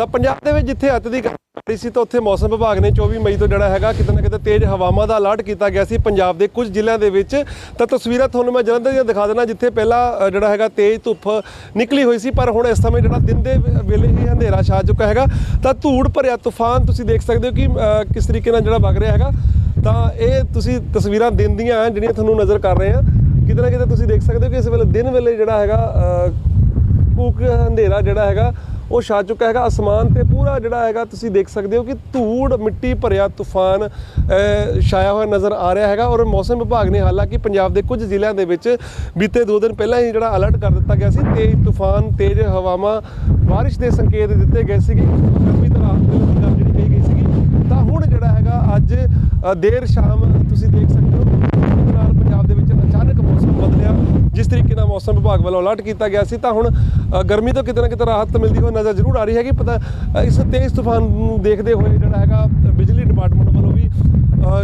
ਤਾਂ ਪੰਜਾਬ ਦੇ ਵਿੱਚ ਜਿੱਥੇ ਅੱਤ ਦੀ ਗਰਮੀ ਸੀ ਤਾਂ ਉੱਥੇ ਮੌਸਮ ਵਿਭਾਗ ਨੇ 24 ਮਈ ਤੋਂ ਜਿਹੜਾ ਹੈਗਾ ਕਿਤੇ ਨਾ ਕਿਤੇ ਤੇਜ਼ ਹਵਾਵਾਂ ਦਾ ਅਲਰਟ ਕੀਤਾ ਗਿਆ ਸੀ ਪੰਜਾਬ ਦੇ ਕੁਝ ਜ਼ਿਲ੍ਹਿਆਂ ਦੇ ਵਿੱਚ। ਤਾਂ ਤਸਵੀਰਾਂ ਤੁਹਾਨੂੰ ਮੈਂ ਜਲੰਧਰ ਦੀਆਂ ਦਿਖਾ ਦੇਣਾ ਜਿੱਥੇ ਪਹਿਲਾਂ ਜਿਹੜਾ ਹੈਗਾ ਤੇਜ਼ ਧੁੱਪ ਨਿਕਲੀ ਹੋਈ ਸੀ ਪਰ ਹੁਣ ਇਸ ਸਮੇਂ ਜਿਹੜਾ ਦਿਨ ਦੇ ਵੇਲੇ ਹੀ ਹਨੇਰਾ ਛਾ ਚੁੱਕਾ ਹੈਗਾ। ਤਾਂ ਧੂੜ ਭਰਿਆ ਤੂਫਾਨ ਤੁਸੀਂ ਦੇਖ ਸਕਦੇ ਹੋ ਕਿ ਕਿਸ ਤਰੀਕੇ ਨਾਲ ਜਿਹੜਾ ਵਗ ਰਿਹਾ ਹੈਗਾ। ਤਾਂ ਇਹ ਤੁਸੀਂ ਤਸਵੀਰਾਂ ਦਿਨ ਦੀਆਂ ਹਨ ਜਿਹੜੀਆਂ ਤੁਹਾਨੂੰ ਨਜ਼ਰ ਕਰ ਰਹੇ ਆ ਕਿਤੇ ਨਾ ਕਿਤੇ ਤੁਸੀਂ ਦੇਖ ਸਕਦੇ ਹੋ ਕਿ ਇਸ ਵੇਲੇ ਦਿਨ ਵੇਲੇ ਜਿਹੜਾ ਹੈਗਾ ਅ, ਕੂਕ ਹਨੇਰਾ ਜਿਹੜਾ ਹੈਗਾ ਉਹ ਛਾ ਚੁੱਕਾ ਹੈਗਾ ਅਸਮਾਨ ਤੇ ਪੂਰਾ ਜਿਹੜਾ ਹੈਗਾ ਤੁਸੀਂ ਦੇਖ ਸਕਦੇ ਹੋ ਕਿ ਧੂੜ ਮਿੱਟੀ ਭਰਿਆ ਤੂਫਾਨ ਛਾਇਆ ਹੋਇਆ ਨਜ਼ਰ ਆ ਰਿਹਾ ਹੈਗਾ ਔਰ ਮੌਸਮ ਵਿਭਾਗ ਨੇ ਹਾਲਾਂਕਿ ਪੰਜਾਬ ਦੇ ਕੁਝ ਜ਼ਿਲ੍ਹਿਆਂ ਦੇ ਵਿੱਚ ਬੀਤੇ ਦੋ ਦਿਨ ਪਹਿਲਾਂ ਹੀ ਜਿਹੜਾ ਅਲਰਟ ਕਰ ਦਿੱਤਾ ਗਿਆ ਸੀ, ਤੇਜ਼ ਤੂਫਾਨ, ਤੇਜ਼ ਹਵਾਵਾਂ, ਬਾਰਿਸ਼ ਦੇ ਸੰਕੇਤ ਦਿੱਤੇ ਗਏ ਸੀਗੇ। ਗਰਮੀ ਤੋਂ ਜਿਹੜੀ ਕਹੀ ਗਈ ਸੀਗੀ, ਤਾਂ ਹੁਣ ਜਿਹੜਾ ਹੈਗਾ ਅੱਜ ਦੇਰ ਸ਼ਾਮ ਤੁਸੀਂ ਦੇਖ ਸਕਦੇ ਹੋ ਉਹਦੇ ਨਾਲ ਪੰਜਾਬ ਦੇ ਵਿੱਚ ਅਚਾਨਕ ਮੌਸਮ ਬਦਲਿਆ ਜਿਸ ਤਰੀਕੇ ਨਾਲ ਮੌਸਮ ਵਿਭਾਗ ਵੱਲੋਂ ਅਲਰਟ ਕੀਤਾ ਗਿਆ ਸੀ, ਤਾਂ ਹੁਣ ਗਰਮੀ ਤੋਂ ਕਿਤੇ ਨਾ ਕਿਤੇ ਰਾਹਤ ਮਿਲਦੀ ਹੋਈ ਨਜ਼ਰ ਜ਼ਰੂਰ ਆ ਰਹੀ ਹੈਗੀ। ਪਤਾ ਇਸ ਤੇਜ਼ ਤੂਫਾਨ ਨੂੰ ਦੇਖਦੇ ਹੋਏ ਜਿਹੜਾ ਹੈਗਾ ਬਿਜਲੀ ਡਿਪਾਰਟਮੈਂਟ ਵੱਲੋਂ ਵੀ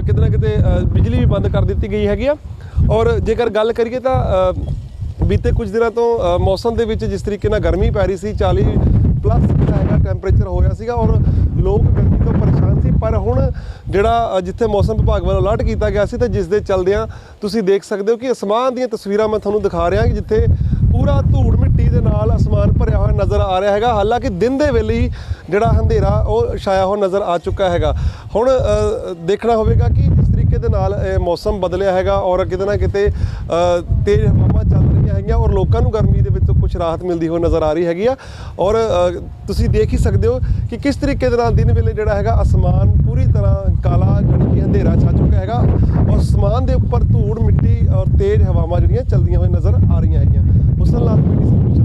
ਕਿਤੇ ਨਾ ਕਿਤੇ ਬਿਜਲੀ ਵੀ ਬੰਦ ਕਰ ਦਿੱਤੀ ਗਈ ਹੈਗੀ ਆ। ਔਰ ਜੇਕਰ ਗੱਲ ਕਰੀਏ ਤਾਂ ਬੀਤੇ ਕੁਝ ਦਿਨਾਂ ਤੋਂ ਮੌਸਮ ਦੇ ਵਿੱਚ ਜਿਸ ਤਰੀਕੇ ਨਾਲ ਗਰਮੀ ਪੈ ਰਹੀ ਸੀ 40 ਪਲੱਸ ਜਿਹੜਾ ਹੈਗਾ ਟੈਂਪਰੇਚਰ ਹੋ ਰਿਹਾ ਸੀਗਾ ਔਰ ਲੋਕ ਗਰਮੀ ਤੋਂ ਪਰੇਸ਼ਾਨ ਸੀ, ਪਰ ਹੁਣ ਜਿਹੜਾ ਜਿੱਥੇ ਮੌਸਮ ਵਿਭਾਗ ਵੱਲੋਂ ਅਲਰਟ ਕੀਤਾ ਗਿਆ ਸੀ ਤੇ ਜਿਸ ਦੇ ਚਲਦਿਆਂ ਤੁਸੀਂ ਦੇਖ ਸਕਦੇ ਹੋ ਕਿ ਅਸਮਾਨ ਦੀਆਂ ਤਸਵੀਰਾਂ ਮੈਂ ਤੁਹਾਨੂੰ ਦਿਖਾ ਰਿਹਾ ਕਿ ਜਿੱਥੇ ਪੂਰਾ ਧੂੜ ਮਿੱਟੀ ਦੇ ਨਾਲ ਅਸਮਾਨ ਭਰਿਆ ਹੋਇਆ ਨਜ਼ਰ ਆ ਰਿਹਾ ਹੈਗਾ। ਹਾਲਾਂਕਿ ਦਿਨ ਦੇ ਵੇਲੇ ਹੀ ਜਿਹੜਾ ਹਨੇਰਾ, ਉਹ ਛਾਇਆ ਹੋਇਆ ਨਜ਼ਰ ਆ ਚੁੱਕਾ ਹੈਗਾ। ਹੁਣ ਦੇਖਣਾ ਹੋਵੇਗਾ ਕਿ ਜਿਸ ਤਰੀਕੇ ਦੇ ਨਾਲ ਮੌਸਮ ਬਦਲਿਆ ਹੈਗਾ ਔਰ ਕਿਤੇ ਨਾ ਕਿਤੇ ਤੇਜ਼ ਹਵਾਵਾਂ ਰਹੀਆਂ ਹੈਗੀਆਂ ਔਰ ਲੋਕਾਂ ਨੂੰ ਗਰਮੀ ਦੇ ਵਿੱਚ ਕੁਝ ਰਾਹਤ ਮਿਲਦੀ ਹੋਈ ਨਜ਼ਰ ਆ ਰਹੀ ਹੈਗੀ ਆ। ਔਰ ਤੁਸੀਂ ਦੇਖ ਹੀ ਸਕਦੇ ਹੋ ਕਿ ਕਿਸ ਤਰੀਕੇ ਦੇ ਨਾਲ ਦਿਨ ਵੇਲੇ ਜਿਹੜਾ ਹੈਗਾ ਅਸਮਾਨ ਪੂਰੀ ਤਰ੍ਹਾਂ ਕਾਲਾ ਜਾਨੀ ਕਿ ਹਨੇਰਾ ਛਾ ਚੁੱਕਾ ਹੈਗਾ ਔਰ ਅਸਮਾਨ ਦੇ ਉੱਪਰ ਧੂੜ, ਮਿੱਟੀ ਔਰ ਤੇਜ਼ ਹਵਾਵਾਂ ਜਿਹੜੀਆਂ ਚਲਦੀਆਂ ਹੋਏ ਨਜ਼ਰ ਆ ਰਹੀਆਂ ਹੈਗੀਆਂ। ਉਸ ਨਾਲ